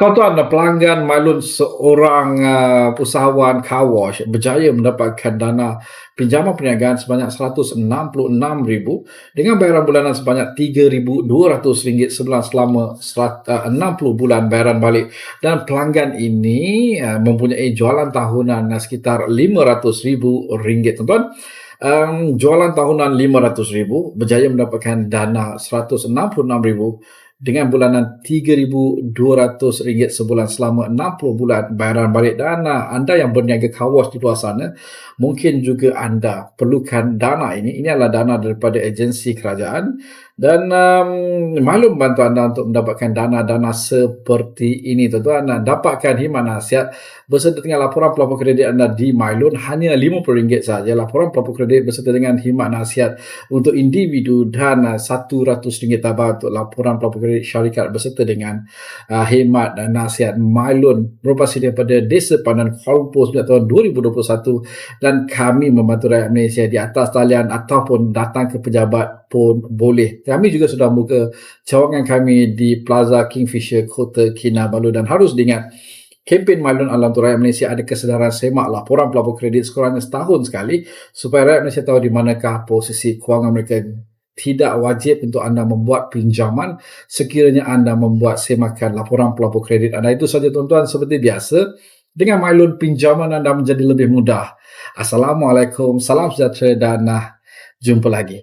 Tuan-tuan dan pelanggan Mailun seorang uh, usahawan car wash berjaya mendapatkan dana pinjaman perniagaan sebanyak RM166,000 dengan bayaran bulanan sebanyak RM3,200 sebulan selama serat- uh, 60 bulan bayaran balik. Dan pelanggan ini uh, mempunyai jualan tahunan sekitar RM500,000 tuan-tuan um, jualan tahunan RM500,000 berjaya mendapatkan dana RM166,000 dengan bulanan RM3,200 sebulan selama 60 bulan bayaran balik. Dana anda yang berniaga kawas di luar sana mungkin juga anda perlukan dana ini. Ini adalah dana daripada agensi kerajaan. Dan um, maklum bantu anda untuk mendapatkan dana-dana seperti ini. Tuan-tuan dapatkan himan nasihat berserta dengan laporan pelapor kredit anda di Mailun. Hanya RM50 saja laporan pelapor kredit berserta dengan himat nasihat untuk individu dan RM100 tabah untuk laporan pelapor kredit syarikat berserta dengan uh, himat dan nasihat Mailun merupakan daripada Desa Pandan Kuala Lumpur sejak tahun 2021 dan kami membantu rakyat Malaysia di atas talian ataupun datang ke pejabat pun boleh. Kami juga sudah buka cawangan kami di Plaza Kingfisher Kota Kinabalu dan harus diingat kempen Mailun Alam Untuk Rakyat Malaysia ada kesedaran semak laporan pelapor kredit sekurangnya setahun sekali supaya rakyat Malaysia tahu di manakah posisi kewangan mereka tidak wajib untuk anda membuat pinjaman sekiranya anda membuat semakan laporan pelapor kredit anda. Itu saja tuan-tuan seperti biasa. Dengan Mailun pinjaman anda menjadi lebih mudah. Assalamualaikum, salam sejahtera dan uh, jumpa lagi.